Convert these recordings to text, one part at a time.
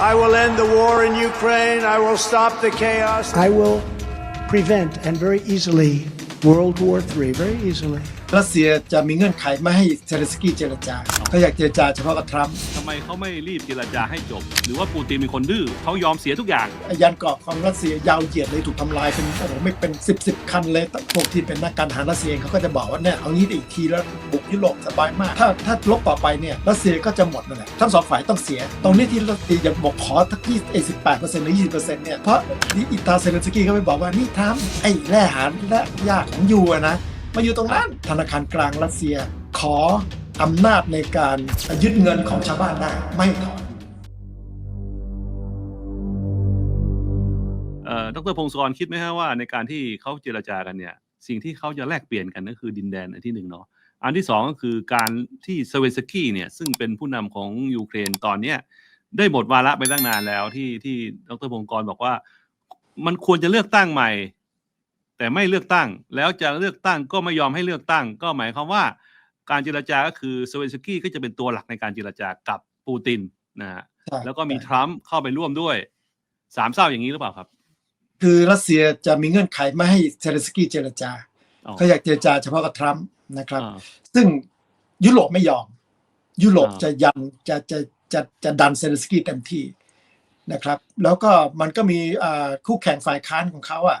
I will end the war in Ukraine. I will stop the chaos. I will prevent and very easily World War III, very easily. รัสเซียจะมีเงื่อนไขไม่ให้เซเลนสกี้เจรจาเขาอยากเจรจาเฉพาะกับทรัมป์ทำไมเขาไม่รีบเจรจาให้จบ หรือว่าปูตินเป็นคนดื้อเขายอมเสียทุกอย่าง ยันเกราะของรัสเซียยาวเหยียดเลยถูกทำลายเป็นโอ้โหไม่เป็นสิบสิบคันเลยพวกที่เป็นนักการทหารรัสเซียเองเขาก็จะบอกว่าเนี่ยเอางี้อีกทีแล้วบุกยุโรปสบายมาก ถ้าถ้าลบต่อไปเนี่ยรัสเซียก็จะหมดนั่นแหละทั้งสองฝ่ายต้องเสีย ตรงนี้ที่รัสเซียยังบอกขอทักที่ไอ้สิบแปดเปอร์เซ็นต์หรือยี่สิบเปอร์เซ็นต์เนี่ยเพราะอิตาเซเลนสกี้เขาไปบอกว่านี่ทำไอ้แร่หารและยากของยูอะนะ มาอยู่ตรงนั้นธนาคารกลางรัสเซีย ขออำนาจในการยึดเงินของชาวบ้านได้ไม่ถอนดรพงศกรคิดไหมฮะว่าในการที่เขาเจรจากันเนี่ยสิ่งที่เขาจะแลกเปลี่ยนกันก็คือดินแดนอันที่หนึ่งเนาะอันที่สองก็คือการที่เซเวนสกี้เนี่ยซึ่งเป็นผู้นำของยูเครนตอนเนี้ยได้หมดวาระไปตั้งนานแล้วที่ที่ดรพงศกรบอกว่า มันควรจะเลือกตั้งใหม่ แต่ไม่เลือกตั้ง แล้วจะเลือกตั้งก็ไม่ยอมให้เลือกตั้ง ก็หมายความว่า การเจรจาก็คือเซเวนสกี้ก็จะเป็นตัวหลักในการเจรจากับปูตินนะฮะใช่แล้วก็มีทรัมป์เข้าไปร่วมด้วยสามเศร้าอย่างนี้หรือเปล่าครับ คือรัสเซียจะมีเงื่อนไขไม่ให้เซเลนสกี้เจรจาอ๋อเขาอยากเจรจาเฉพาะกับทรัมป์นะครับอ่าซึ่งยุโรปไม่ยอม ยุโรปอ่าจะยันจะจะจะจะดันเซเลนสกี้เต็มที่นะครับ แล้วก็มันก็มีอ่าคู่แข่งฝ่ายค้านของเขาอะ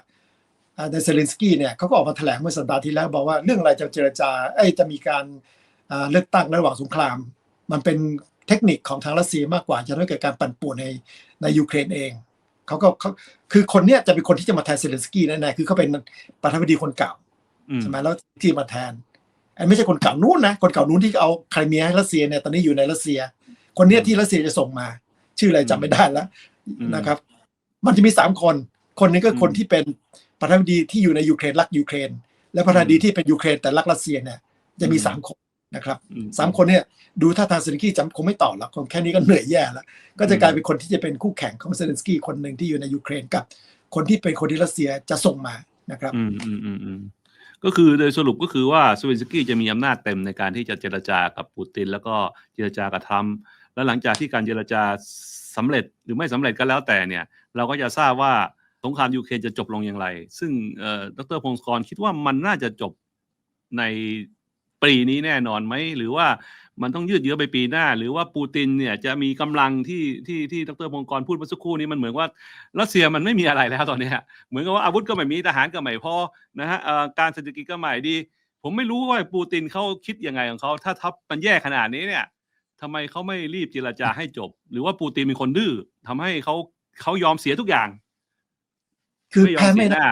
อ่า ในเซเลนสกี้เนี่ยเขาก็ออกมาแถลงเมื่อสัปดาห์ที่แล้วบอกว่าเรื่องอะไรจะเจรจาเอ้ยจะมีการอ่าเลือกตั้งระหว่างสงคราม มันเป็นเทคนิคของทางรัสเซียมากกว่าจะทำให้เกิดการปั่นป่วนในในยูเครนเองเขาก็เขาคือคนเนี้ยจะเป็นคนที่จะมาแทนเซเลนสกี้แน่ๆคือเขาเป็นประธานาธิบดีคนเก่าอืมใช่ไหมแล้วที่มาแทนไอ้ไม่ใช่คนเก่านู้นนะคนเก่านู้นที่เอาไครเมียให้รัสเซียเนี่ยตอนนี้อยู่ในรัสเซีย คนเนี้ยที่รัสเซียจะส่งมา ชื่ออะไรจำไม่ได้แล้วอืมนะครับ มันจะมีสามคน คนหนึงก็อืมคนที่เป็นประธานาธิบดีที่อยู่ในยูเครนรักยูเครน และประธานาธิบดีที่เป็นยูเครนแต่รักรัสเซียเนี่ยจะมีอืมสามคนนะครับอืมสามคนเนี่ยดูท่าทางเซเลนสกี้จำคงไม่ต่อแล้วคงแค่นี้ก็เหนื่อยแย่แล้ว ก็จะกลายเป็นคนที่จะเป็นคู่แข่งของเซเลนสกี้คนหนึ่งที่อยู่ในยูเครนกับ คนที่เป็นคนที่รัสเซียจะส่งมานะครับอืมอืมอืมอืมก็คือโดยสรุปก็คือว่าสเวนสกี้จะมีอำนาจเต็มในการที่จะเจรจากับปูติน แล้วก็เจรจากับทรัมป์แล้วหลังจากที่การเจรจาสำเร็จหรือไม่สำเร็จก็แล้วแต่เนี่ย เราก็จะทราบว่า สงครามยูเครนจะจบลงอย่างไร ซึ่งเอ่อดรพงศกรคิดว่ามันน่าจะจบในปีนี้แน่นอนไหม หรือว่ามันต้องยืดเยื้อไปปีหน้า หรือว่าปูตินเนี่ยจะมีกำลังที่ที่ที่ดรพงศกรพูดเมื่อสักครู่นี้มันเหมือนว่ารัสเซียมันไม่มีอะไรแล้วตอนนี้เหมือนกับว่าอาวุธก็ไม่มีทหารก็ไม่พอนะฮะการเศรษฐกิจก็ไม่ดี ผมไม่รู้ว่าปูตินเขาคิดยังไงของเขาถ้าทัพมันแย่ขนาดนี้เนี่ยทำไมเขาไม่รีบเจรจาให้จบ หรือว่าปูตินเป็นคนดื้อทำให้เขาเขายอมเสียทุกอย่าง คือไม่ยอมแพ้เสีไม่ยหได้น้า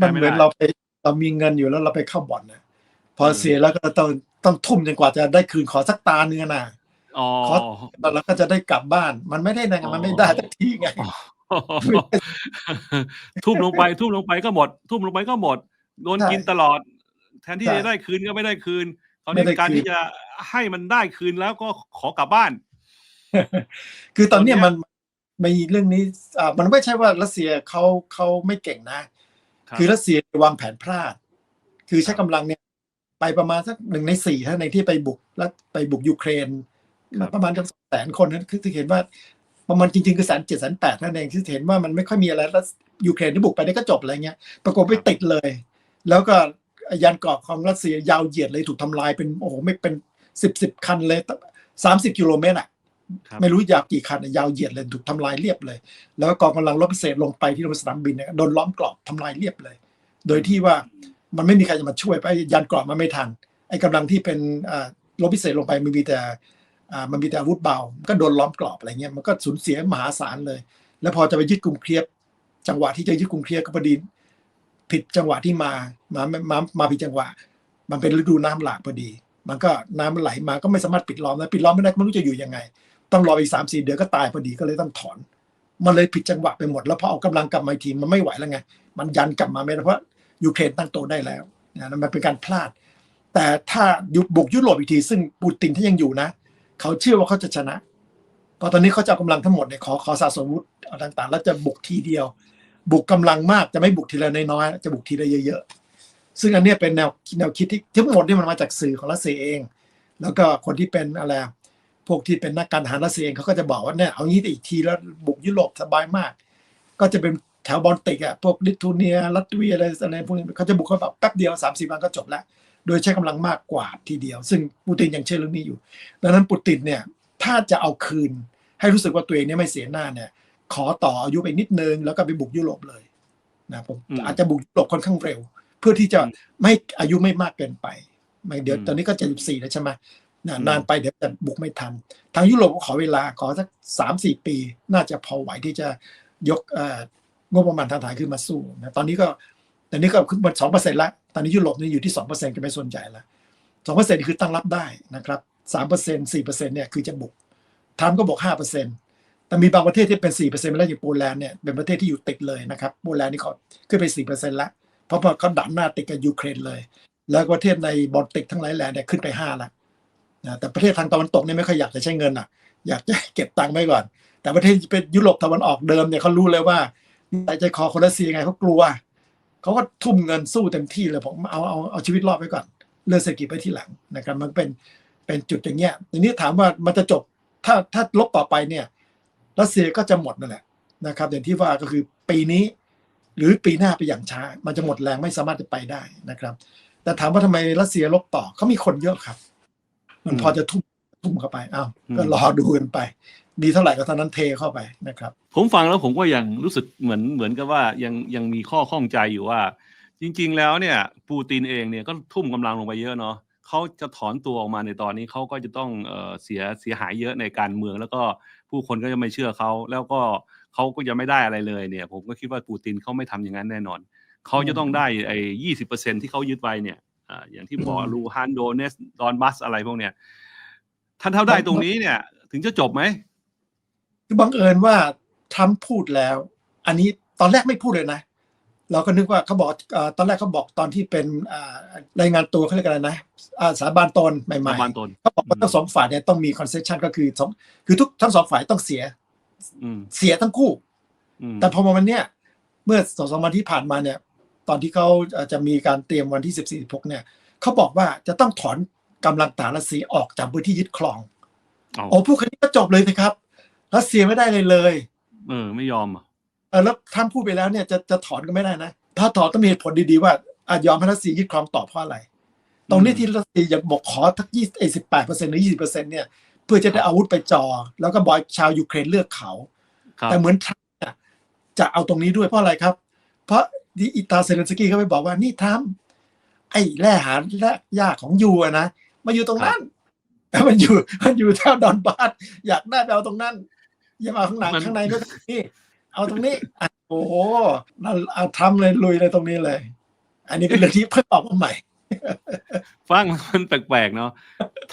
มันแพ้ไม่เหมือนได้เราไปเรามีเงินอยู่แล้วเราไปเข้าบ่อนนะพออมเสียแล้วก็ต้องต้องทุ่มจนกว่าจะได้คืนขอสักตาเนื้อะนะอ๋อขอแล้วเราก็จะได้กลับบ้าน มันไม่ได้นะอ๋อมันไม่ได้ทักทีไงทุ่มลงไป ทุ่มลงไปก็หมด ทุ่มลงไปก็หมดโดนใช่กินตลอด แทนที่ใช่จะได้คืนก็ไม่ได้คืนเขาไม่ในได้การคืนที่จะให้มันได้คืนแล้วก็ขอกลับบ้าน คือตอนเนี้ยตอน เนี้ยมันมีเรื่องนี้อ่ามันไม่ใช่ว่ารัสเซียเขาเขาไม่เก่งนะ ครับ คือรัสเซียวางแผนพลาด คือใช้กำลังเนี่ย ไปประมาณสักหนึ่งในสี่เท่านั้นเองที่ไปบุกแล้วไปบุกยูเครน ครับ ประมาณสักแสนคนนั้นคือที่เห็นว่า ประมาณจริงๆคือแสนเจ็ดแสนแปดนั่นเองที่เห็นว่ามันไม่ค่อยมีอะไรแล้วยูเครนที่บุกไปได้ก็จบอะไรเงี้ยปรากฏไปติดเลย แล้วก็ยานเกราะของรัสเซียยาวเหยียดเลยถูกทำลายเป็นโอ้โหไม่เป็นสิบสิบคันเลยสามสิบกิโลเมตรอะครับ ไม่รู้ยาวกี่คันยาวเหยียดเลยถูกทำลายเรียบเลย แล้วกองกำลังรบพิเศษลงไปที่โรงสนามบินเนี่ยโดนล้อมกรอบทำลายเรียบเลย โดยที่ว่ามันไม่มีใครจะมาช่วยไปยานกราะมันไม่ทันไอ้กำลังที่เป็นรบพิเศษลงไปมันมีแต่มันมีแต่อาวุธเบา ก็โดนล้อมกรอบอะไรเงี้ยมันก็สูญเสียมหาศาลเลย แล้วพอจะไปยึดกรุงเคียบจังหวะที่จะยึดกรุงเคียบก็พอดีผิดจังหวะที่มามามามาผิดจังหวะ มันเป็นฤดูน้ำหลากพอดี มันก็น้ำมันไหลมาก็ไม่สามารถปิดล้อมได้ปิดล้อมไม่ได้ไม่รู้จะอยู่ยังไง ต้องรออีกสามสี่เดือนก็ตายพอดีก็เลยต้องถอน มันเลยผิดจังหวะไปหมดแล้วพอเอากำลังกลับมาทีมันไม่ไหวแล้วไง มันยันกลับมาไม่ได้เพราะยูเครนตั้งตัวได้แล้วนะมันเป็นการพลาด แต่ถ้ายุบุกยุโรปอีกที ซึ่งปูตินที่ยังอยู่นะ เขาเชื่อว่าเขาจะชนะเพราะตอนนี้เขาจะเอากำลังทั้งหมดเนี่ยขอขอสะสมวุธเอาต่างๆ แล้วจะบุกทีเดียว บุกกำลังมากจะไม่บุกทีละน้อยๆจะบุกทีละเยอะๆซึ่งอันนี้เป็นแนวแนวคิดที่ทั้งหมดที่มันมาจากสื่อของรัสเซียเอง แล้วก็คนที่เป็นอะไร พวกที่เป็นนักการทหารรัสเซียเองเขาก็จะบอกว่าเนี่ยเอางี้อีกทีแล้วบุกยุโรปสบายมาก ก็จะเป็นแถวบอลติกอะพวกลิทัวเนียลัตเวียอะไรอะไรพวกนี้เขาจะบุกเข้าแบบแป๊บเดียวสามสี่วันก็จบแล้ว โดยใช้กำลังมากกว่าทีเดียว ซึ่งปูตินยังเชื่อเรื่องนี้อยู่ ดังนั้นปูตินเนี่ยถ้าจะเอาคืน ให้รู้สึกว่าตัวเองเนี่ยไม่เสียหน้าเนี่ย ขอต่ออายุไปนิดนึงแล้วก็ไปบุกยุโรปเลยนะผมอืมอาจจะบุกยุโรปค่อนข้างเร็ว เพื่อที่จะอืมไม่อายุไม่มากเกินไปไม่เดี๋ยวอืมตอนนี้ก็เจ็ดสิบสี่แล้วใช่ไหม นะอืมนานไปเดี๋ยวจะบุกไม่ทัน ทางยุโรปก็ขอเวลาขอสักสามสี่ปี น่าจะพอไหวที่จะยกเอ่องบประมาณทางทหารขึ้นมาสู้นะตอนนี้ก็ตอนนี้ก็ขึ้นมาสองเปอร์เซ็นต์ละตอนนี้ยุโรปนี่อยู่ที่สองเปอร์เซ็นต์กันไปส่วนใหญ่ละสองเปอร์เซ็นต์คือตั้งรับได้นะครับสามเปอร์เซ็นต์สี่เปอร์เซ็นต์เนี่ยคือจะบุกทรัมป์ก็บอกห้าเปอร์เซ็นต์แต่มีบางประเทศที่เป็นสี่เปอร์เซ็นต์ไปแล้วอย่างโปแลนด์เนี่ยเป็นประเทศที่อยู่ติดเลยนะครับโปแลนด์นี่เขาขึ้นไปสี่เปอร์เซ็นต์ละเพราะว่าเขาดันหน้าติดกับยูเครนเลย แล้วประเทศในบอลติกทั้งหลายแหล่เนี่ยขึ้นไปห้าละ นะแต่ประเทศทางตะวันตกเนี่ยไม่ค่อยอยากจะใช้เงินอะ อยากจะเก็บตังค์ไว้ก่อน แต่ประเทศเป็นยุโรปตะวันออกเดิมเนี่ยเขารู้เลยว่าใจใจคอคนรัสเซียไงเขากลัวเขาก็ทุ่มเงินสู้เต็มที่เลยผมเอาเอาเอาชีวิตรอดไว้ก่อนเรื่องเศรษฐกิจไปที่หลังนะครับมันเป็นเป็นจุดอย่างเงี้ยทีนี้ถามว่ามันจะจบถ้าถ้าลบต่อไปเนี่ยรัสเซียก็จะหมดนั่นแหละนะครับอย่างที่ว่าก็คือปีนี้หรือปีหน้าไปอย่างช้า มันจะหมดแรงไม่สามารถจะไปได้นะครับ แต่ถามว่าทำไมรัสเซียลบต่อเขามีคนเยอะครับ มันพอจะทุ่มทุ่มเข้าไปอ้าวก็รอดูกันไปดีเท่าไหร่ก็เท่านั้นเทเข้าไปนะครับ ผมฟังแล้วผมก็ยังรู้สึกเหมือนเหมือนกับว่ายังยังมีข้อข้องใจอยู่ว่า จริง ๆ แล้วเนี่ยปูตินเองเนี่ยก็ทุ่มกำลังลงไปเยอะเนาะเขาจะถอนตัวออกมาในตอนนี้เขาก็จะต้องเอ่อเสียเสียหายเยอะในการเมือง แล้วก็ผู้คนก็จะไม่เชื่อเขาแล้วก็เขาก็จะไม่ได้อะไรเลยเนี่ย ผมก็คิดว่าปูตินเขาไม่ทำอย่างนั้นแน่นอนเขาจะต้องได้ไอ้ยี่สิบเปอร์เซ็นที่เขายึดไว้เนี่ย อ่าอย่างที่บอกอืมลูฮันโดเนสดอนบัสอะไรพวกเนี้ยท่านเท่าได้ตรงนี้เนี่ย ถึงจะจบไหมคือบังเอิญว่าทรัมป์พูดแล้ว อันนี้ตอนแรกไม่พูดเลยนะ เราก็นึกว่าเขาบอกเอ่อตอนแรกเขาบอกตอนที่เป็นอ่ารายงานตัวเขาเรียกอะไรนะอ่าสาบานตนใหม่สาบานตนๆเขาบอกว่าทั้งสองฝ่ายเนี่ยต้องมีคอนเซสชันก็คือสองคือทุกทั้งสองฝ่ายต้องเสียอืมเสียทั้งคู่อืมแต่พอมาวันเนี้ยเมื่อสองสามวันที่ผ่านมาเนี่ย ตอนที่เขาเอ่อจะมีการเตรียมวันที่สิบสี่สิบหกเนี่ยเขาบอกว่าจะต้องถอนกำลังทหารรัสเซียออกจากพื้นที่ยึดครองเอาโอ้พูดแค่นี้ก็จบเลยนะครับรัสเซียไม่ได้เลยเลย เออ ไม่ยอมอะเออแล้วท่านพูดไปแล้วเนี่ยจะจะถอนก็ไม่ได้นะ ถ้าถอนต้องมีเหตุผลดีๆว่าอาจยอมให้รัสเซียยึดครองต่อเพราะอะไร ตรงนี้ที่รัสเซียยังบอกขอทักยี่สิบแปดเปอร์เซ็นต์หรือยี่สิบเปอร์เซ็นต์เนี่ยเพื่อจะได้อาวุธไปจอ แล้วก็บอยชาวยูเครนเลือกเขาครับแต่เหมือนทรัมป์เนี่ยจะเอาตรงนี้ด้วยเพราะอะไรครับ เพราะ ที่อิตาเซเลนสกี้เขาไปบอกว่านี่ทรัมป์ไอ้แร่หาแร่ยากของยูอะนะมาอยู่ตรงนั้นแต่มันอยู่มันอยู่แถวดอนบาสอยากได้ไปเอาตรงนั้นอย่ามาเอาข้างหลังมันข้างในก็นี่เอาตรงนี้อะโอ้โหนั่นเอาทำเลยลุยเลยตรงนี้เลย อันนี้เป็นเรื่องที่เพิ่งออกมาใหม่ ฟังมันแปลกๆเนาะ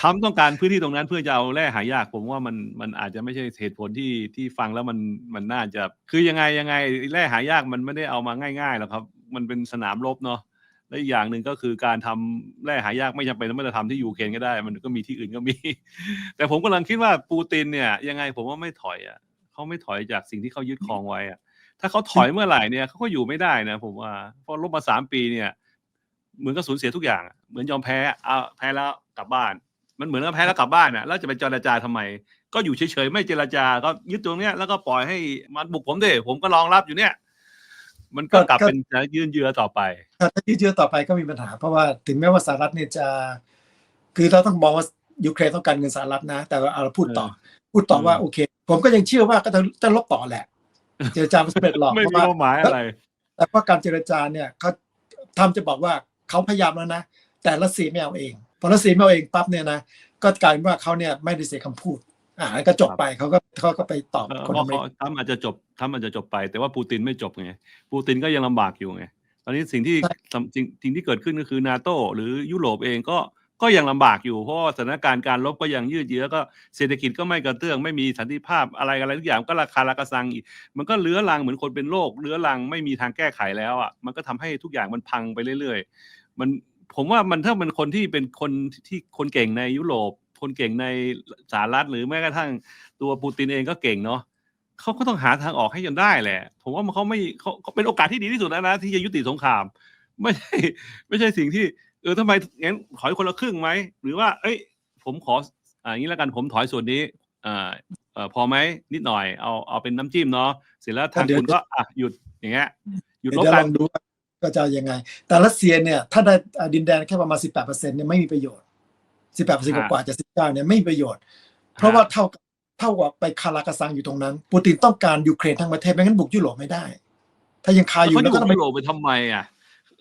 ทำต้องการพื้นที่ตรงนั้นเพื่อจะเอาแร่หายากผมว่ามันมันอาจจะไม่ใช่เหตุผลที่ที่ฟังแล้วมันมันน่าจะ คือยังไงยังไงแร่หายากมันไม่ได้เอามาง่ายๆหรอกครับ มันเป็นสนามรบเนาะและอีกอย่างหนึ่งก็คือการทำแร่หายากไม่จำเป็นต้องมาทำที่ยูเครนก็ได้ มันก็มีที่อื่นก็มี แต่ผมกำลังคิดว่าปูตินเนี่ย ยังไงผมว่าไม่ถอยอะเขาไม่ถอยจากสิ่งที่เขายึดครองไว้อะถ้าเขาถอยเมื่อไหร่เนี่ยเขาก็อยู่ไม่ได้นะผมว่าเพราะลบมาสามปีเนี่ย เหมือนกับสูญเสียทุกอย่างอะเหมือนยอมแพ้เอาแพ้แล้วกลับบ้าน มันเหมือนกับแพ้แล้วกลับบ้านอะแล้วจะไปเจรจาทำไม ก็อยู่เฉยๆไม่เจรจาก็ยึดตรงเนี้ยแล้วก็ปล่อยให้มันบุกผมเด้ผมก็รองรับอยู่เนี่ยมันก็ก็กลับก็เป็นยืนเยือต่อไปถ้ายืดเยื้อต่อไปก็มีปัญหา เพราะว่าถึงแม้ว่าสหรัฐเนี่ยจะ คือเราต้องมองว่ายูเครนต้องการเงินสหรัฐนะ แต่ว่าเอาเราพูดต่อ พูดต่อว่าเออโอเค ผมก็ยังเชื่อว่าก็จะจะลบต่อแหละ เจรจาไม่สำเร็จหรอกไม่เพมีราะว่าเป้าหมายอะไรแต่ว่าการเจรจาเนี่ยเขาทำจะบอกว่า เขาพยายามแล้วนะ แต่รัสเซียไม่เอาเองพอรัสเซียไม่เอาเองปั๊บเนี่ยนะก็กลายเป็นว่าเขาเนี่ยไม่ได้เสียคำพูดอ่าก็จบไปเขาก็เขาก็ไปตอบเออคนเพอราะเมริเขากาทำอาจจะจบทำอาจจะจบไป แต่ว่าปูตินไม่จบไงปูตินก็ยังลำบากอยู่ไงตอนนี้สิ่งที่สิ่งสิ่งที่เกิดขึ้นก็คือนาโตหรือยุโรปเองก็ก็ยังลำบากอยู่เพราะว่าสถานการณ์การลบก็ยังยืดเยื้อก็เศรษฐกิจก็ไม่กระเตื้องไม่มีสันติภาพอะไรอะไรทุกอย่างก็ราคาราคาซังอีกมันก็เลื้อรังเหมือนคนเป็นโรคเลื้อรังไม่มีทางแก้ไขแล้วอะมันก็ทำให้ทุกอย่างมันพังไปเรื่อยๆ มันผมว่ามันถ้ามันคนที่เป็นคนที่คนเก่งในยุโรป คนเก่งในสหรัฐหรือแม้กระทั่งตัวปูตินเองก็เก่งเนาะเขาก็ต้องหาทางออกให้จนได้แหละ ผมว่ามันเขาไม่เขาเป็นโอกาสที่ดีที่สุดแล้วนะ ที่จะยุติสงคราม ไม่ใช่ ไม่ใช่สิ่งที่ เออทำไมงั้นขอให้คนละครึ่งไหมหรือว่า เอ้ย ผมขออ่าอย่างนี้แล้วกันผมถอยส่วนนี้อ่าพอไหมนิดหน่อยเอาเอาเป็นน้ำจิ้มเนาะเสร็จแล้วทางคุณก็อะหยุดอย่างเงี้ยหยุดลบกันดูว่า ก็จะยังไง แต่รัสเซียเนี่ยถ้าได้อ่าดินแดนแค่ประมาณ 18%เนี่ยไม่มีประโยชน์ 18%กว่าๆจะ19เนี่ยไม่มีประโยชน์ เพราะว่าเท่ากับเท่ากับไปคาราคาซังอยู่ตรงนั้น ปูตินต้องการยูเครนทั้งประเทศไม่งั้นบุกยุโรปไม่ได้ ถ้ายังคาอยู่เขาแล้จะวก็บุต้กองไปยุโรปไปทำไมอะ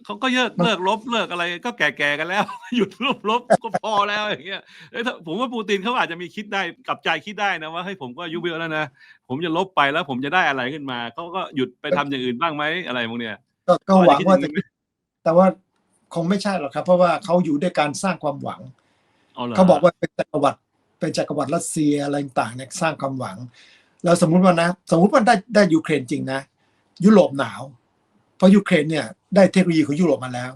เขาก็เลิกมันเลิกลบเลิกอะไรก็แก่ๆกันแล้ว หยุดลบลบก็พอแล้วอย่างเงี้ยเอ้ยถ้าผมว่าปูตินเขาอาจจะมีคิดได้กลับใจคิดได้นะว่าให้ยผมก็อายุเยอะแล้วนะผมจะลบไปแล้วผมจะได้อะไรขึ้นมาเขาก็หยุดไปทำอย่างอื่นบ้างไหมอะไรพวกเนี้ย ก็ก็หวังว่าเขาอาจจะจะคิดอย่างนี้ไหมแต่ว่าคงไม่ใช่หรอกครับ เพราะว่าเขาอยู่ด้วยการสร้างความหวังเอาเหรอเขาบอกว่าเป็นจักรวรรดิเป็นจักรวรรดิรัสเซียอะไรต่างๆเนี่ยสร้างความหวังแล้วสมมุติว่านะ สมมุติว่าได้ได้ยูเครนจริงนะ ยุโรปหนาว เพราะยูเครนเนี่ยได้เทคโนโลยีของยุโรปมาแล้ว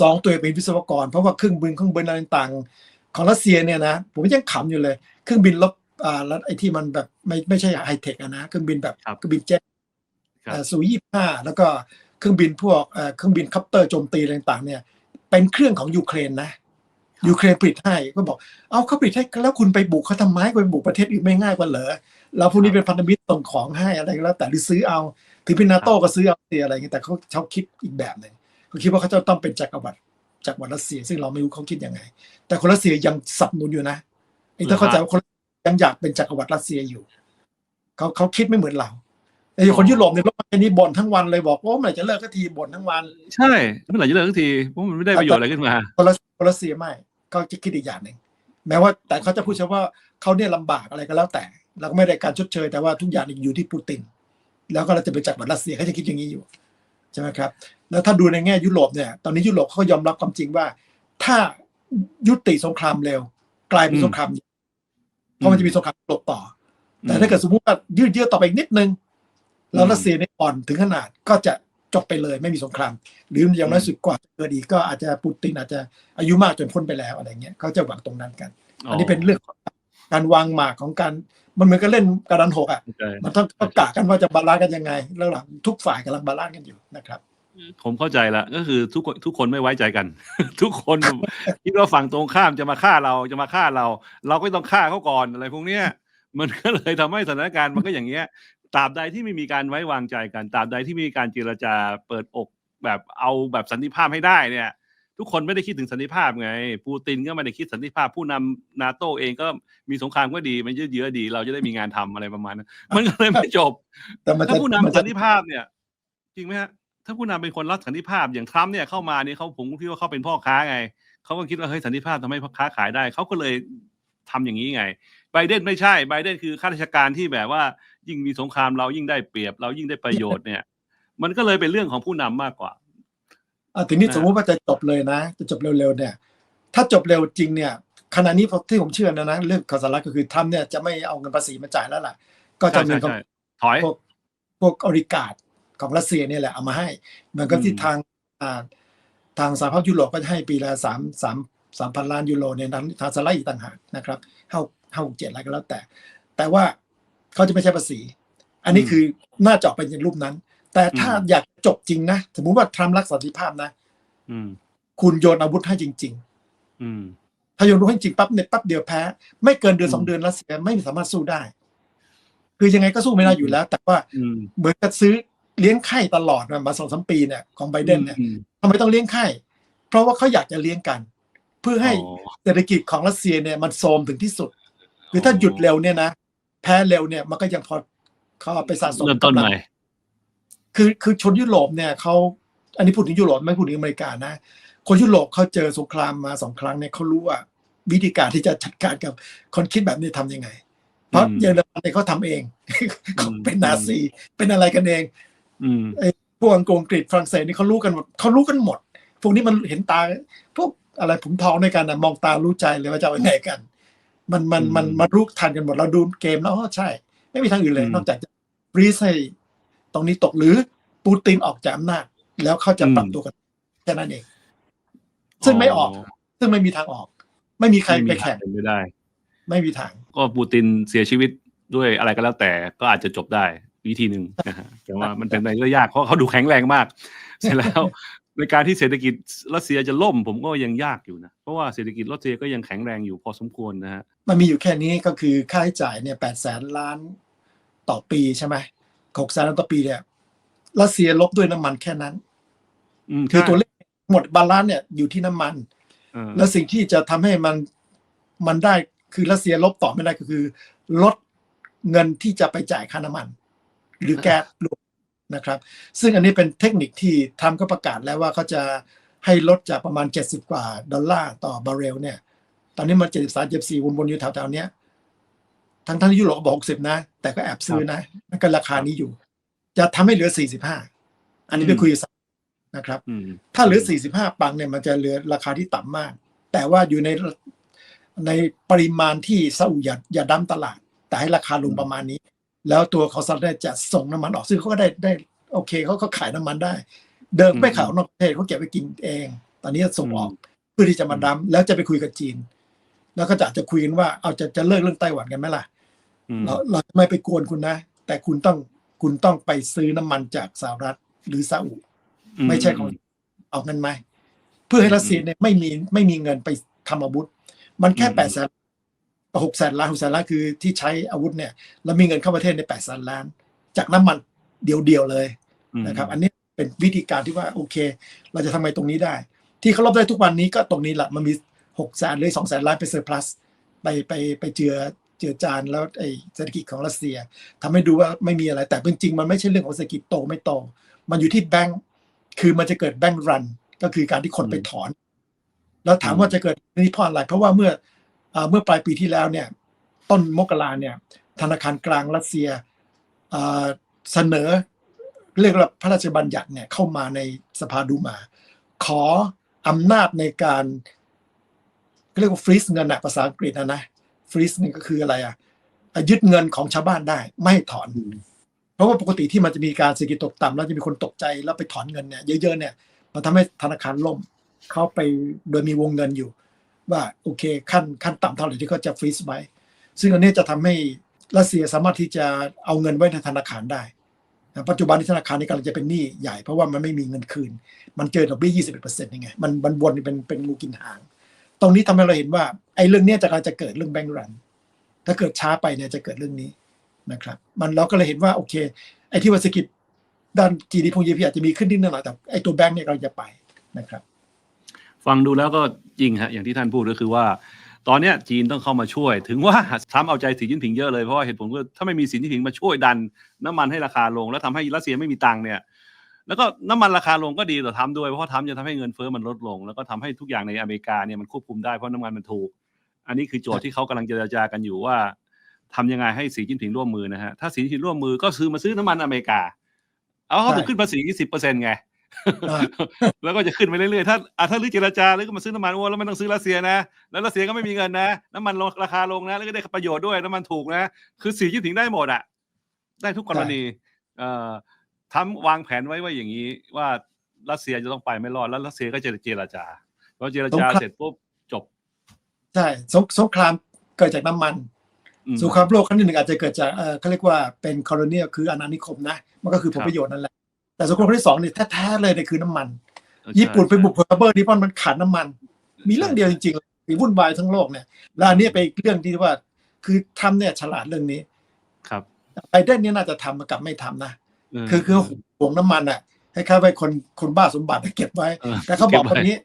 สองตัวเองเป็นวิศวกร เพราะว่าเครื่องบินเครื่องบินอะไรต่างๆของรัสเซียเนี่ยนะผมยังขำอยู่เลย เครื่องบินลบอ่าแล้วไอ้ที่มันแบบไม่ไม่ใช่ไฮเทคอะนะเครื่องบินแบบครับเครื่องบินเจ็ตครับซูยี่ห้าแล้วก็ เครื่องบินพวกเอ่อเครื่องบินคัปเตอร์โจมตีอะไรต่างๆเนี่ย เป็นเครื่องของยูเครนนะยูเครนผลิตให้ก็บอก เอาเขาผลิตให้แล้วคุณไปบุกเขาทำไมไปบุกประเทศอื่นไม่ง่ายกว่าเหรอเราพวกนี้เป็นพันธมิตรส่งของให้อะไรก็แล้ว แต่หรือซื้อเอาถือเป็นนาโต้ก็ซื้อเอาเสียอะไรอย่างเงี้ยแต่เขาเขาคิดอีกแบบหนึ่งเขาคิดว่าเขาจะต้องเป็นจักรวรรดิจักรวรรดิรัสเซีย ซึ่งเราไม่รู้เขาคิดยังไง แต่คนรัสเซียยังสับหนุนอยู่นะไอ้ถ้าเข้าใจว่าคนยังอยากเป็นจักรวรรดิรัสเซียอยู่เขาเขาคิดไม่เหมือนเรา ไอ้คนยุโรปเนี่ยรถไฟนี้บ่นทั้งวันเลยบอกว่าเมื่อไหร่จะเลิกก็ทีบ่นทั้งวัน ใช่เมื่อไหร่จะเลิกสักทีเพราะมันไม่ได้ประโยชน์อะไรขึ้นมาคนรัสคนรัสเซียไม่เขาจะคิดอีกอย่างหนึ่งแม้ว่าแต่เขาจะพูดเฉพาะว่าเขาเนี่ยลำบากอะไรก็แล้วแต่เราก็ไม่ได้การชดเชย แต่ว่าทุกอย่างนี่อยู่ที่ปูติน แล้วก็เราจะไปจักรวรรดิรัสเซียเขาจะคิดอย่างนี้อยู่ใช่ไหมครับ แล้วถ้าดูในแง่ยุโรปเนี่ยตอนนี้ยุโรปเขาก็ยอมรับความจริงว่า ถ้ายุติสงครามเร็ว กลายเป็นอืมสงครามใหญ่เพราะมันจะมีสงครามยุโรปต่อ แต่ถ้าเกิดสมมติว่ายืดเยื้อต่อไปอีกนิดนึง แล้วรัสเซียเนี่ยอ่อนถึงขนาดก็จะจบไปเลยไม่มีสงคราม หรืออย่างน้อยสุดกว่าจะเกิดอีกก็อาจจะปูตินอาจจะอายุมากจนพ้นไปแล้วอะไรเงี้ยเขาจะหวังตรงนั้นกัน อันนี้เป็นเรื่องของการวางหมากของการมันเหมือนกับเล่นการันหกอะใช่มันต้องต้องกะกันว่าจะบาลานซ์กันยังไง แล้วหลังทุกฝ่ายกำลังบาลานซ์กันอยู่นะครับผมเข้าใจละก็คือทุกคนทุกคนไม่ไว้ใจกัน ทุกคนคิดว่าฝั่งตรงข้ามจะมาฆ่าเราจะมาฆ่าเรา เราก็ต้องฆ่าเขาก่อนอะไรพวกเนี้ยมันก็เลยทำให้สถานการณ์มันก็อย่างเงี้ย ตราบใดที่ไม่มีการไว้วางใจกันตราบใดที่ไม่มีการเจรจาเปิดอกแบบเอาแบบสันติภาพให้ได้เนี่ย ทุกคนไม่ได้คิดถึงสันติภาพไง ปูตินก็ไม่ได้คิดสันติภาพ ผู้นำนาโตเองก็มีสงครามก็ดี มันยืดเยื้อดี เราจะได้มีงานทำอะไรประมาณนั้นมันก็เลยไม่จบแต่มันถ้าจะผู้มันนำจะสันติภาพเนี่ย จริงไหมฮะถ้าผู้นำเป็นคนรักสันติภาพอย่างทรัมป์เนี่ยเข้ามาเนี่ยเขาผมคิดว่าเขาเป็นพ่อค้าไงเขาก็คิดว่าเฮ้ยสันติภาพทำให้พ่อค้าขายได้เขาก็เลยทำอย่างนี้ไงไบเดนไม่ใช่ไบเดนคือข้าราชการที่แบบว่า ยิ่งมีสงครามเรายิ่งได้เปรียบ เรายิ่งได้ประโยชน์เนี่ย มันก็เลยเป็นเรื่องของผู้นำมากกว่าอะทีนี้นะสมมติว่าจะจบเลยนะ จะจบเร็วๆเนี่ย ถ้าจบเร็วจริงเนี่ยขณะนี้ที่ผมเชื่อนะนะเรื่องข่าวสารก็คือทรัมป์เนี่ยจะไม่เอาเงินภาษีมาจ่ายแล้วล่ะ ก็จะใช่มีใช่ของใช่ถอยพวกพวกอริกาดของรัสเซียเนี่ยแหละเอามาให้เหมือนกับที่อืมทางอ่าทางสหภาพยุโรปก็จะให้ปีละสามสามสามพันล้านยูโรเนี่ยนั้นทางสไลด์อีกต่างหากนะครับห้า ห้าหกเจ็ดอะไรก็แล้วแต่ แต่ว่าเขาจะไม่ใช่ภาษี อันนี้คือน่าจะออกไปในรูปนั้น แต่ถ้าอยากจบจริงนะสมมุติว่าทรัมป์รักสันติภาพนะอืมคุณโยนอาวุธให้จริงอืมๆถ้าโยนอาวุธให้จริงปั๊บเนี่ยปั๊บเดียวแพ้ ไม่เกินเดือนอืมสองเดือนรัสเซียไม่สามารถสู้ได้ คือยังไงก็สู้ไม่ได้อยู่แล้ว แต่ว่าอืมเหมือนกับซื้อเลี้ยงไข่ตลอดมามาสองสามปีเนี่ยของไบเดนเนี่ยอืมทำไมต้องเลี้ยงไข่เพราะว่าเขาอยากจะเลี้ยงกัน เพื่อให้อ๋อเศรษฐกิจของรัสเซียเนี่ยมันโทรมถึงที่สุด คือถ้าหยุดเร็วเนี่ยนะแพ้เร็วเนี่ยมันก็ยังพอเขาเอาไปสะสมเริ่มต้นกำลัใหงม่คือคือชนยุโรปเนี่ยเขาอันนี้พูดถึงยุโรปไม่พูดถึงอเมริกานะ คนยุโรปเขาเจอสงครามมาสองครั้งเนี่ยเขารู้ว่าวิธีการที่จะจัดการกับคนคิดแบบนี้ทำยังไง เพราะอืมเยอรมันเนี่ยเขาทำเองเขาอืมเป็นนาซีเป็นอะไรกันเองอืมพวกอังกฤษอังกฤษฝรั่งเศสนี่เขารู้กันหมดเขารู้กันหมด พวกนี้มันเห็นตา พวกอะไรผมทองด้วยกันนะมองตารู้ใจเลยว่าจะเอายังไงกัน มันมันอืมมันมันรู้ทันกันหมดเราดูเกมแล้วอ๋อใช่ ไม่มีทางอื่นเลยอืมนอกจากจะรีสให้ตรงนี้ตกหรือปูตินออกจากอำนาจแล้วเขาจะปรับตัวกันแค่นั้นเอง ซึ่งไม่ออก ซึ่งไม่มีทางออก ไม่มีใครไม่ไปมีทาแข่งงเป็นไม่ได้ ไม่มีทาง ก็ปูตินเสียชีวิตด้วยอะไรก็แล้วแต่ก็อาจจะจบได้วิธีหนึ่งนะฮะแต่ว่ามันเป็นไปได้ยากเพราะเขาดูแข็งแรงมาก เสร็จแล้ว ในการที่เศรษฐกิจรัสเซียจะล่มผมก็ยังยากอยู่นะเพราะว่าเศรษฐกิจรัสเซียก็ยังแข็งแรงอยู่พอสมควรนะฮะมันมีอยู่แค่นี้ก็คือค่าใช้จ่ายเนี่ยแปดแสนล้านต่อปีใช่ไหมหกแสนล้านต่อปีเนี่ยรัสเซียลบด้วยน้ำมันแค่นั้นอืมคือใช่ตัวเลขหมดบาลานซ์เนี่ยอยู่ที่น้ำมันเออแล้วสิ่งที่จะทำให้มันมันได้คือรัสเซียลบต่อไม่ได้ก็คือ ลดเงินที่จะไปจ่ายค่าน้ำมัน หรือแก๊สรวม นะครับ ซึ่งอันนี้เป็นเทคนิคที่ทำก็ประกาศแล้วว่าเขาจะให้ลดจากประมาณ 70 กว่าดอลลาร์ต่อบาร์เรลเนี่ย ตอนนี้มัน73 74วนๆอยู่แถวๆเนี้ยทั้งทั้งที่ยุโรปก็บอก60 นะ แต่ก็แอบซื้อนะมันก็ราคานี้อยู่ จะทำให้เหลือ 45 อันนี้ไปคุยกับนะครับอืมถ้าเหลือ 45 ปังเนี่ยมันจะเหลือราคาที่ต่ำมาก แต่ว่าอยู่ในในปริมาณที่ซาอุอย่าอย่าดั้มตลาด แต่ให้ราคาลงประมาณนี้ แล้วตัวเขาซาอุเนี่ยจะส่งน้ำมันออกซึ่งเขาก็ได้ได้โอเคเขาก็ขายน้ำมันได้ เดิมไม่ขายออกนอกประเทศเขาเก็บไปกินเอง ตอนนี้ส่งออกเพื่อที่จะมาดั้มแล้วจะไปคุยกับจีน แล้วก็จะอาจจะคุยกันว่าเอาจะจะเลิกเรื่องไต้หวันกันไหมล่ะอืมเราเราจะไม่ไปกวนคุณนะ แต่คุณต้องคุณต้องไปซื้อน้ำมันจากสหรัฐหรือซาอุไม่ใช่ของเอาเงินไหมเพื่อให้รัสเซียเนี่ยไม่มีไม่มีเงินไปทำอาวุธ มันแค่แปดแสน หกแสนล้านหกแสนล้านคือที่ใช้อาวุธเนี่ย แล้วมีเงินเข้าประเทศในแปดแสนล้าน จากน้ำมันเดียวๆเลยอืมนะครับ อันนี้เป็นวิธีการที่ว่าโอเค เราจะทำไมตรงนี้ได้ ที่เขาลบได้ทุกวันนี้ก็ตรงนี้แหละมันมีหกแสนหรือสองแสนล้านไปเซอร์พลัสไปไปไปเจือเจือจานแล้วไอ้เศรษฐกิจของรัสเซียทำให้ดูว่าไม่มีอะไร แต่จริงๆมันไม่ใช่เรื่องของเศรษฐกิจโตไม่โต มันอยู่ที่แบงก์คือมันจะเกิดแบงก์รันก็คือการที่คนไปถอน แล้วถามว่าจะเกิดนี่เพราะอะไรเพราะว่าเมื่ออ่า เมื่อปลายปีที่แล้วเนี่ยต้นมกราเนี่ยธนาคารกลางรัสเซียอ่าเสนอเรียกว่าพระราชบัญญัติเนี่ยเข้ามาในสภาดูมา ขออำนาจในการเรียกว่าฟรีซเงินนะภาษาอังกฤษนะนะฟรีซนี่ก็คืออะไรอะอะยึดเงินของชาวบ้านได้ไม่ให้ถอน เพราะว่าปกติที่มันจะมีการเศรษฐกิจตกต่ำแล้วจะมีคนตกใจแล้วไปถอนเงินเนี่ยเยอะๆเนี่ยมันทำให้ธนาคารล่มเข้าไปโดยมีวงเงินอยู่ ว่าโอเคขั้นขั้นต่ำเท่าไหร่ที่เขาจะฟรีซไว้ซึ่งอันนี้จะทำให้รัสเซียสามารถที่จะเอาเงินไว้ในธนาคารได้ปัจจุบันที่ธนาคารนี้กำลังจะเป็นหนี้ใหญ่เพราะว่ามันไม่มีเงินคืน มันเจอดอกเบี้ย 21%ยังไง มันมันวนเป็นเป็นงูกินหาง ตรงนี้ทำให้เราเห็นว่าไอ้เรื่องนี้จะกำลังจะเกิดเรื่องแบงก์รัน ถ้าเกิดช้าไปเนี่ยจะเกิดเรื่องนี้นะครับ มันเราก็เลยเห็นว่าโอเค ไอ้ที่ว่าเศรษฐกิจด้าน GDP พง GDP อาจจะมีขึ้นนิดหน่อยแต่ไอ้ตัวแบงก์เนี่ยเราจะไปนะครับ ฟังดูแล้วก็จริงฮะอย่างที่ท่านพูดก็คือว่า ตอนนี้จีนต้องเข้ามาช่วย ถึงว่าทรัมป์เอาใจสีจิ้นผิงเยอะเลยเพราะว่าเหตุผลคือถ้าไม่มีสีจิ้นผิงมาช่วยดัน น้ำมันให้ราคาลง แล้วทำให้รัสเซียไม่มีตังค์เนี่ยแล้วก็น้ำมันราคาลงก็ดีต่อทรัมป์ด้วยเพราะทรัมป์จะทำให้เงินเฟ้อมันลดลง แล้วก็ทำให้ทุกอย่างในอเมริกาเนี่ยมันควบคุมได้เพราะน้ำมันมันถูก อันนี้คือโจทย์ที่เขากำลังเจรจากันอยู่ว่าทำยังไงให้สีจิ้นผิงร่วมมือนะฮะถ้าสีจิ้นผิงร่วมมือก็ซื้อมาซื้อน้ำมันอเมริกาเอาเขาถูกขึ้นภาษีสิบเปอร์เซ็นต์ไง แล้วก็จะขึ้นไปเรื่อยๆ ถ้าอะถ้าลือเจรจาแล้วก็มาซื้อน้ำมันอ้วนแล้วไม่ต้องซื้อรัสเซียนะ แล้วรัสเซียก็ไม่มีเงินนะน้ำมันลงราคาลงนะ แล้วก็ได้ประโยชน์ด้วยน้ำมันถูกนะ คือสีจิ้นผิงได้หมดอะ ได้ทุกกรณีเอ่อทำวางแผนไว้ว่าอย่างนี้ ว่ารัสเซียจะต้องไปไม่รอดแล้วรัสเซียก็จะเจรจาพอเจรจาเสร็จปุ๊บจบใช่สงสงครามเกิดจากน้ำมันอืมสงครามโลกครั้งที่หนึ่งอาจจะเกิดจากเออเขาเรียกว่าเป็นคอลเนียคืออาณานิคมนะ มันก็คือผลครับประโยชน์นั่นแหละ แต่สงครามครั้งที่สองเนี่ยแท้ๆเลยเนี่ยคือน้ำมันเออญี่ปุ่นไปใช่บุกเปอร์เบอร์นี่เพราะมันขาดน้ำมัน มีเรื่องเดียวจริงๆเลยมีวุ่นวายทั้งโลกเนี่ยแล้วอันนี้ไปนเรื่องที่ว่าคือทำเนี่ยฉลาดเรื่องนี้ ครับไบเดนเนี่ยน่าจะทำกับไม่ทำนะเคือคือห่วงน้ำมันอะ ให้เขาไปคนคนบ้าสมบัติเก็บไว้เออแต่เขาบอกเก็บแบบไว้นี้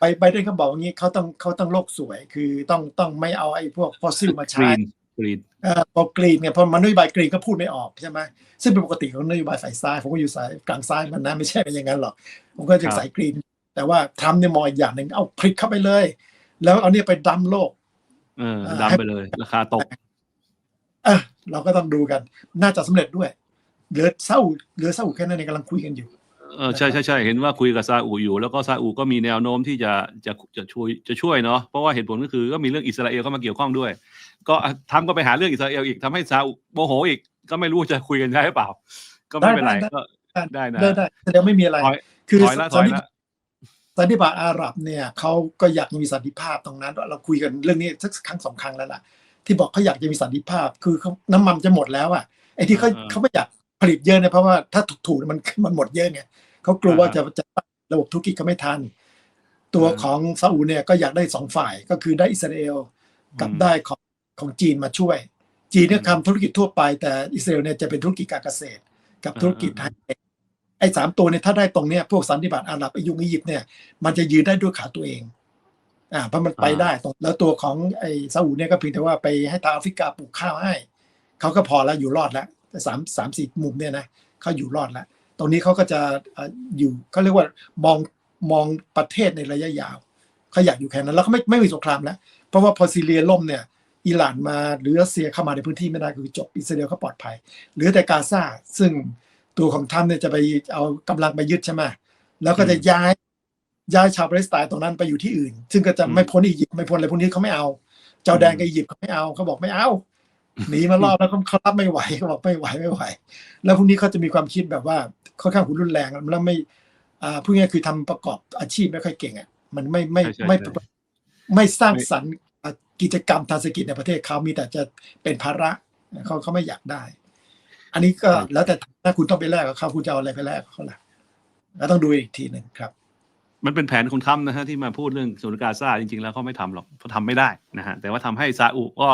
ไปไบเดนเขาบอกอย่างนี้เขาต้องเขาต้องโลกสวย คือต้องต้องไม่เอาไอ้พวกฟอสซิลมากใช้รีน กรีนเอ่อพอกรีนเนี่ยพอมันนโยบายกรีนก็พูดไม่ออกใช่ไหมซึ่งเป็นปกติของนโยบายฝ่ายซ้ายผมก็อยู่สายกลางซ้ายมันนะไม่ใช่เป็นอย่างนั้นหรอกผมก็จะสายกรีน แต่ว่าทำเนี่ยมองอีกอย่างหนึ่งเอาพริกเข้าไปเลย แล้วเอาเนี่ยไปดัมโลกเออเออดำไปเลย ราคาตกเออเราก็ต้องดูกัน น่าจะสำเร็จด้วยเหลือเศร้าเหลือเศร้าแค่นั้นเองกำลังคุยกันอยู่เออใช่ใช่ใช่เห็นว่าคุยกับซาอุอยู่ แล้วก็ซาอุก็มีแนวโน้มที่จะจะจะช่วยจะช่วยเนาะเพราะว่าเหตุผลก็คือก็มีเรื่องอิสราเอลเข้ามาเกี่ยวข้องด้วย ก็ทำก็ไปหาเรื่องอิสราเอลอีกทำให้ซาอุโมโหอีก ก็ไม่รู้จะคุยกันได้หรือเปล่า ก็ไม่เป็นไรได้ได้ก็ได้นะได้ได้แสดงไม่มีอะไรถอยคือถอยละถสัอนยนิละสันนิบาตอาหรับเนี่ยเขาก็อยากมีสันติภาพตรงนั้น เราคุยกันเรื่องนี้สักครั้งสองครั้งแล้วล่ะ ที่บอกเขาอยากจะมีสันติภาพ คือเขาน้ำมันจะหมดแล้วอะไอ้ที่เขาอ่าเขาไม่อยากผลิตเยอะเนี่ยเพราะว่าถ้าถูกๆมันมันหมดเยอะไงเขากลัวว่าอ่าจะจะระบบธุรกิจก็ไม่ทัน ตัวของซาอุเนี่ยก็อยากได้สองฝ่ายก็คือได้อิสราเอลกับอืมได้ของ ของจีนมาช่วย จีนเนี่ยทำธุรกิจทั่วไป แต่อิสราเอลเนี่ยจะเป็นธุรกิจการเกษตร กับธุรกิจไฮเทคไอ้สามตัวเนี่ยถ้าได้ตรงเนี้ยพวกสันนิบาตอาหรับไอายุงอียิปต์เนี่ยมันจะยืนได้ด้วยขาตัวเองอ่าเพราะมันไปได้ตรงแล้วตัวของไอ้ซาอุเนี่ยก็เพียงแต่ว่าไปให้ทางแอฟริกาปลูกข้าวให้เขาก็พอแล้วอยู่รอดแล้วสามสามสี่มุมเนี่ยนะเขาอยู่รอดแล้วตรงนี้เขาก็จะเอ่ออยู่เขาเรียกว่ามองมองประเทศในระยะยาวเขาอยากอยู่แค่นั้นแล้วก็ไม่ไม่มีสงครามแล้ว เพราะว่าพอซีเรียล่มเนี่ย อิหร่านมาหรือรัสเซียเข้ามาในพื้นที่ไม่ได้คือจบอิสราเอลเขาปลอดภัยเหลือแต่กาซาซึ่งตัวของทรัมป์เนี่ยจะไปเอากำลังไปยึดใช่ไหมแล้วก็จะย้ายย้ายชาวปาเลสไตน์ตรงนั้นไปอยู่ที่อื่น ซึ่งก็จะไม่พ้นอียิปต์ไม่พ้นอะไรพวกนี้เขาไม่เอา เจ้าแดนกับอียิปต์เขาไม่เอาเขาบอกไม่เอาหนีมารอบแล้วเขารับไม่ไหวเขาบอกไม่ไหวไม่ไหว แล้วพวกนี้เขาจะมีความคิดแบบว่าค่อนข้างหุนรุนแรงแล้วไม่อ่าพูดง่ายๆคือทำประกอบอาชีพไม่ค่อยเก่งอะมันไม่ไม่ใช่ใช่ไม่ใช่ไม่สร้างสรรค์อะ กิจกรรมทางเศรษฐกิจในประเทศเขามีแต่จะเป็นภาระเขาเขาไม่อยากได้ อันนี้ก็แล้วแต่ถ้าคุณต้องไปแลกกับเขาคุณจะเอาอะไรไปแลกกับเขาล่ะแล้วต้องดูอีกทีหนึ่งครับ มันเป็นแผนของทรัมป์นะฮะที่มาพูดเรื่องศูนย์กาซาจริงๆ แล้วเขาไม่ทำหรอกเขาทำไม่ได้นะฮะแต่ว่าทำให้ซาอุก็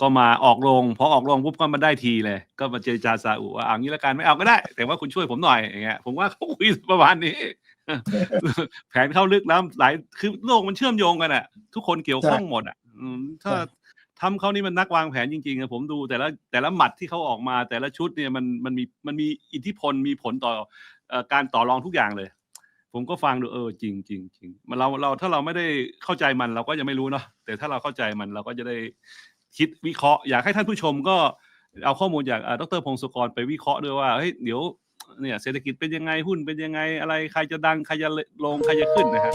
ก็มาออกโรงพอออกโรงปุ๊บก็มาได้ทีเลย ก็มาเจรจาซาอุว่าเอางี้ละกันไม่เอาก็ได้ แต่ว่าคุณช่วยผมหน่อยอย่างเงี้ยผมว่าเขาคุยประมาณนี้ แผนเข้าลึกแล้วหลายคือโลกมันเชื่อมโยงกันอะทุกคนเกี่ยวข้องหมดอะอืม ถ้าใช่ทำเขานี่มันนักวางแผนจริงๆอะผมดูแต่ละแต่ละหมัดที่เขาออกมาแต่ละชุดเนี่ยมันมันมีมันมีอิทธิพลมีผลต่อเอ่อการต่อรองทุกอย่างเลย ผมก็ฟังดูเออจริงจริงจริงมันเราเราถ้าเราไม่ได้เข้าใจมันเราก็ยังไม่รู้เนาะแต่ถ้าเราเข้าใจมันเราก็จะได้คิดวิเคราะห์อยากให้ท่านผู้ชมก็เอาข้อมูลจากเอ่อดรพงศกรไปวิเคราะห์ด้วยว่าเฮ้ยเดี๋ยวเนี่ยเศรษฐกิจเป็นยังไงหุ้นเป็นยังไงอะไรใครจะดังใครจะลงใครจะขึ้นนะฮะ